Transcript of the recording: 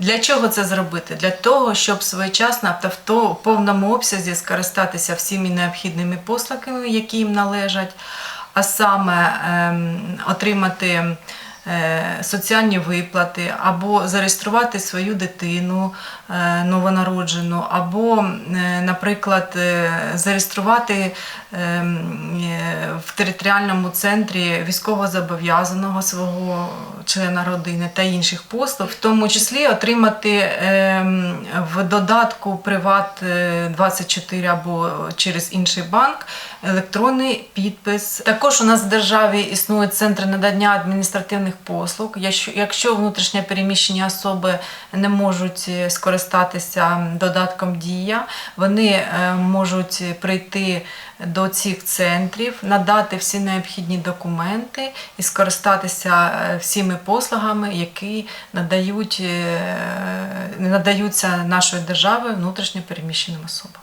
Для чого це зробити? Для того, щоб своєчасно та в повному обсязі скористатися всіми необхідними послугами, які їм належать, а саме ем, отримати е, соціальні виплати, або зареєструвати свою дитину е, новонароджену, або, е, наприклад, зареєструвати ем, в територіальному центрі військовозобов'язаного свого члена родини та інших послуг, в тому числі отримати ем, в додатку Приват е, 24 або через інший банк електронний підпис. Також у нас в державі існують центри надання адміністративних послуг. Якщо, внутрішньо переміщені особи не можуть е, скористатися додатком Дія, вони е, можуть прийти до цих центрів, надати всі необхідні документи і скористатися е, всіми послугами, які надають, е, надаються нашою державою внутрішньо переміщеним особам.